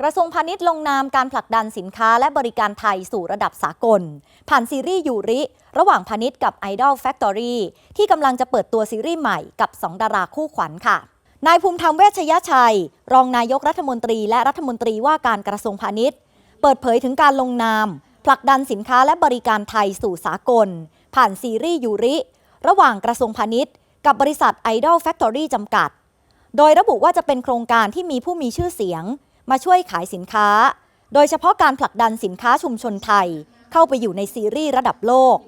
กระทรวงพาณิชย์ลงนามการผลักดันสินค้าและบริการไทยสู่ระดับสากล ผ่านซีรีส์ยูริ ระหว่างพาณิชย์กับ Idol Factory ที่กำลังจะเปิดตัวซีรีส์ใหม่กับ 2 ดาราคู่ขวัญค่ะนายภูมิธรรมเวชยชัย รองนายกรัฐมนตรีและรัฐมนตรีว่าการกระทรวงพาณิชย์ เปิดเผยถึงการลงนาม ผลักดันสินค้าและบริการไทยสู่สากล ผ่านซีรีส์ยูริ ระหว่างกระทรวงพาณิชย์ กับบริษัท Idol Factory จำกัด โดยระบุว่าจะเป็นโครงการที่มีผู้มีชื่อเสียง มาช่วยขายสินค้า โดยเฉพาะการผลักดันสินค้าชุมชนไทย เข้าไปอยู่ในซีรีส์ระดับโลก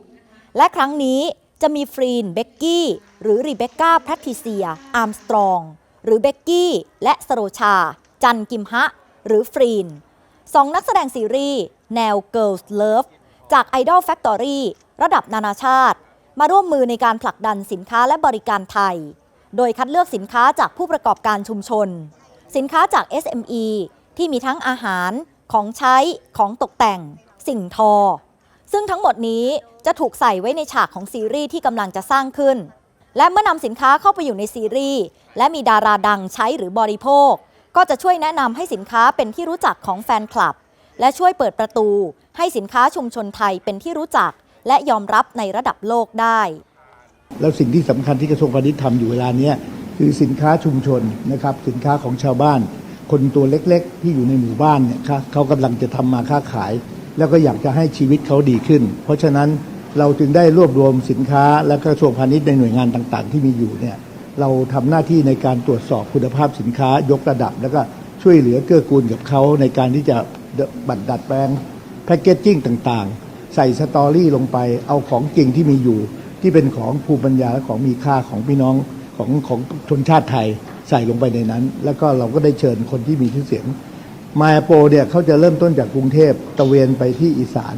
และครั้งนี้จะมีฟรีนเบกกี้หรือรีเบคก้าแพทริเซียอาร์มสตรอง หรือเบกกี้และสโรชา จันกิมฮะ หรือฟรีนสองนักแสดงซีรีส์แนว Girls Love จาก Idol Factory ระดับนานาชาติ มาร่วมมือในการผลักดันสินค้าและบริการไทย โดยคัดเลือกสินค้าจากผู้ประกอบการชุมชน สินค้าจาก SME ที่มีทั้งอาหารของใช้ของตกแต่ง สิ่งทอ ซึ่งทั้งหมดนี้จะถูกใส่ไว้ในฉากของซีรีส์ที่กำลังจะสร้างขึ้น และเมื่อนำสินค้าเข้าไปอยู่ในซีรีส์และมีดาราดังใช้หรือบริโภค ก็จะช่วยแนะนำให้สินค้าเป็นที่รู้จักของแฟนคลับ และช่วยเปิดประตู ให้สินค้าชุมชนไทยเป็นที่รู้จัก และยอมรับในระดับโลกได้ แล้วสิ่งที่สำคัญที่กระทรวงพาณิชย์ทำอยู่เวลาเนี้ย คือสินค้าชุมชนนะครับ สินค้าของชาวบ้าน คนตัวเล็กๆ ที่อยู่ในหมู่บ้านเนี่ยครับเขากำลังจะทำมาค้าขาย แล้วก็อยากจะให้ชีวิตเขาดีขึ้น เพราะฉะนั้นเราจึงได้รวบรวมสินค้าและกระทรวงพาณิชย์ในหน่วยงานต่างๆ ที่มีอยู่เนี่ยเราทำหน้าที่ในการตรวจสอบคุณภาพสินค้ายกระดับ แล้วก็ช่วยเหลือเกื้อกูลกับเขาในการที่จะบัดดัดแปลงแพคเกจจิ้งต่างๆ ใส่สตอรี่ลงไปเอาของจริงที่มีอยู่ ที่เป็นของภูมิปัญญาและของมีค่าของพี่น้อง ของของชนชาติไทยใส่ลงไปในนั้น แล้วก็เราก็ได้เชิญคนที่มีชื่อเสียง มาโปเนี่ยเขาจะเริ่มต้นจากกรุงเทพตะเวนไปที่อีสาน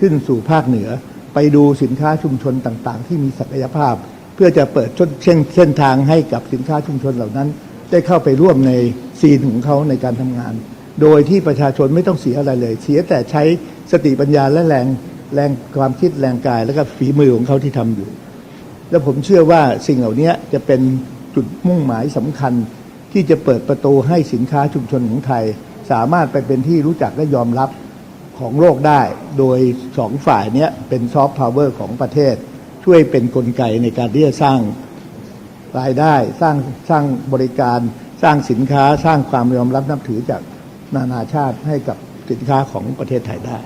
ขึ้นสู่ภาคเหนือ ไปดูสินค้าชุมชนต่างๆ ที่มีศักยภาพ เพื่อจะเปิดเส้นเส้นทางให้กับสินค้าชุมชนเหล่านั้น ได้เข้าไปร่วมในซีนของเขาในการทำงาน โดยที่ประชาชนไม่ต้องเสียอะไรเลย เสียแต่ใช้สติปัญญาและแรงแรงความคิดแรงกาย แล้วก็ฝีมือของเขาที่ทำอยู่ แล้วผมเชื่อว่าสิ่งเหล่านี้จะเป็นจุดมุ่งหมายสำคัญ ที่จะเปิดประตูให้สินค้าชุมชนของไทย สามารถไปเป็นที่รู้จักและยอมรับของโลกได้ โดยสองฝ่ายนี้เป็นซอฟต์พาวเวอร์ของประเทศ ช่วยเป็นนกลไกในการที่จะสร้างรายได้สร้างสร้างบริการสร้างสินค้าสร้างความยอมรับนับถือจากนานาชาติให้กับสินค้าของประเทศไทยได้